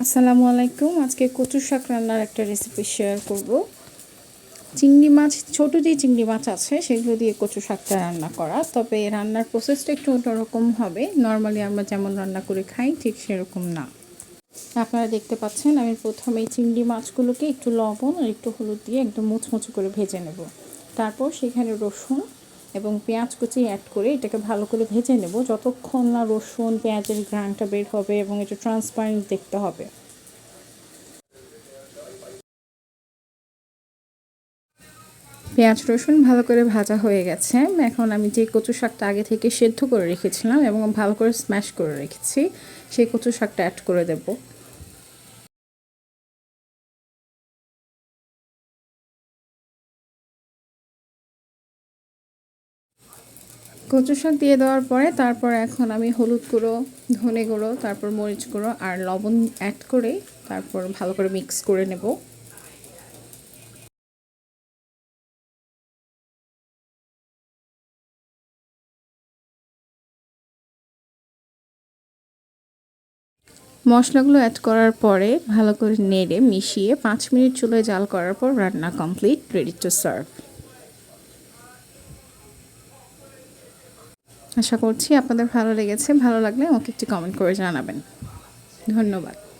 আসসালামু আলাইকুম। আজকে কচু শাক রান্নার একটা রেসিপি শেয়ার করব। চিংড়ি মাছ, ছোটো যে চিংড়ি মাছ আছে, সেগুলো দিয়ে কচু শাকটা রান্না করা। তবে রান্নার প্রসেসটা একটু অন্যরকম হবে। নর্মালি আমরা যেমন রান্না করে খাই, ঠিক সেরকম না। আপনারা দেখতে পাচ্ছেন, আমি প্রথমে চিংড়ি মাছগুলোকে একটু লবণ আর একটু হলুদ দিয়ে একদম মুচমুচু করে ভেজে নেব। তারপর সেখানে রসুন এবং পেঁয়াজ কুচি অ্যাড করে এটাকে ভালো করে ভেজে নেব। যতক্ষণ না রসুন, পেঁয়াজের ঘ্রাণটা বের হবে এবং এটা ট্রান্সপারেন্ট দেখতে হবে। পেঁয়াজ, রসুন ভালো করে ভাজা হয়ে গেছে। এখন আমি যে কচু শাকটা আগে থেকে সেদ্ধ করে রেখেছিলাম এবং ভালো করে স্ম্যাশ করে রেখেছি, সেই কচু শাকটা অ্যাড করে দেব। কচু শাক দিয়ে দেওয়ার পরে তারপর এখন আমি হলুদ গুঁড়ো, ধনে গুঁড়ো, তারপর মরিচ গুঁড়ো আর লবণ অ্যাড করে তারপর ভালো করে মিক্স করে নেব। মশলাগুলো অ্যাড করার পরে ভালো করে নেড়ে মিশিয়ে পাঁচ মিনিট চুলোয় জাল করার পর রান্না কমপ্লিট রেডি টু সার্ভ আশা করছি আপনাদের ভালো লেগেছে। ভালো লাগলে আমাকে একটি কমেন্ট করে জানাবেন। ধন্যবাদ।